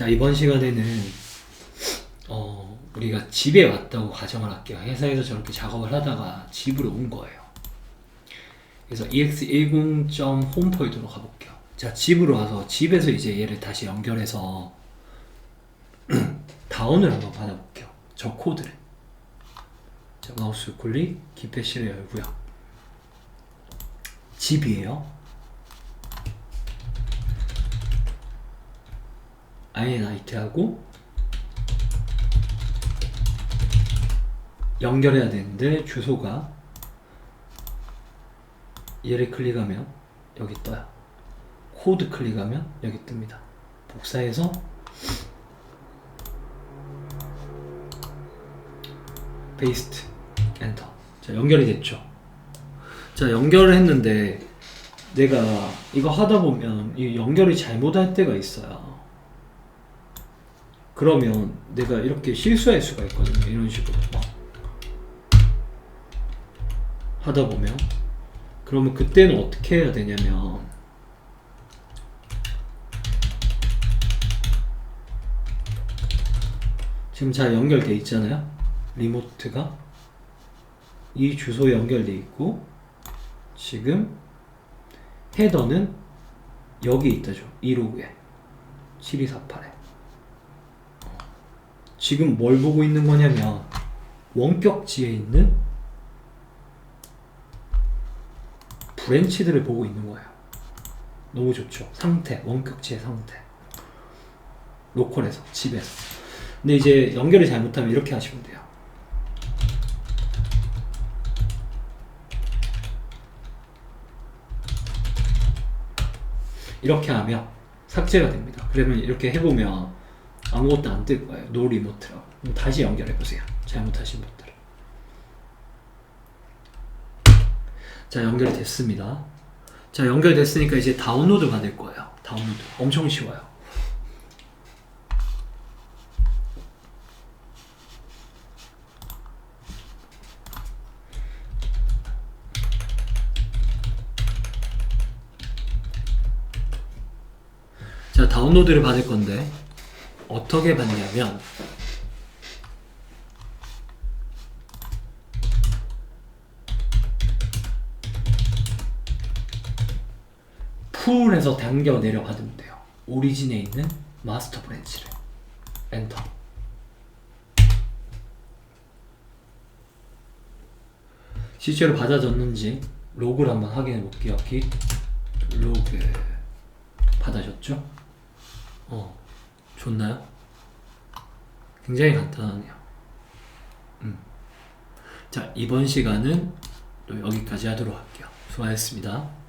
자, 이번 시간에는 어, 우리가 집에 왔다고 가정을 할게요. 회사에서 저렇게 작업을 하다가 집으로 온 거예요. 그래서 ex10.홈포인트로 가볼게요. 자, 집으로 와서 집에서 이제 얘를 다시 연결해서 다운을 한번 받아볼게요. 저 코드를. 자, 마우스 클릭, 키패시를 열고요. 집이에요. INIT하고 연결해야 되는데 주소가 얘를 클릭하면 여기 떠요. 코드 클릭하면 여기 뜹니다. 복사해서 페이스트 엔터. 자, 연결이 됐죠. 자, 연결을 했는데 내가 이거 하다 보면 이 연결이 잘못할 때가 있어요. 그러면 내가 이렇게 실수할 수가 있거든요. 이런 식으로 막 하다 보면 그러면 그때는 어떻게 해야 되냐면 지금 잘 연결돼 있잖아요. 리모트가 이 주소에 연결돼 있고 지금 헤더는 여기 있다죠. 이 로그에 7248에 지금 뭘 보고 있는 거냐면 원격지에 있는 브랜치들을 보고 있는 거예요. 너무 좋죠. 상태, 원격지의 상태. 로컬에서, 집에서. 근데 이제 연결을 잘못하면 이렇게 하시면 돼요. 이렇게 하면 삭제가 됩니다. 그러면 이렇게 해보면 아무것도 안 뜰 거예요. 노 리모트라고. 다시 연결해 보세요. 잘못하신 분들. 자 연결이 됐습니다. 자 연결됐으니까 이제 다운로드 받을 거예요. 다운로드 엄청 쉬워요. 자 다운로드를 받을 건데 어떻게 받냐면 풀에서 당겨 내려 받으면 돼요. 오리진에 있는 마스터 브랜치를 엔터. 실제로 받아졌는지 로그를 한번 확인해 볼게요. 로그 받아졌죠? 어, 좋나요? 굉장히 간단하네요. 음. 자, 이번 시간은 또 여기까지 하도록 할게요. 수고하셨습니다.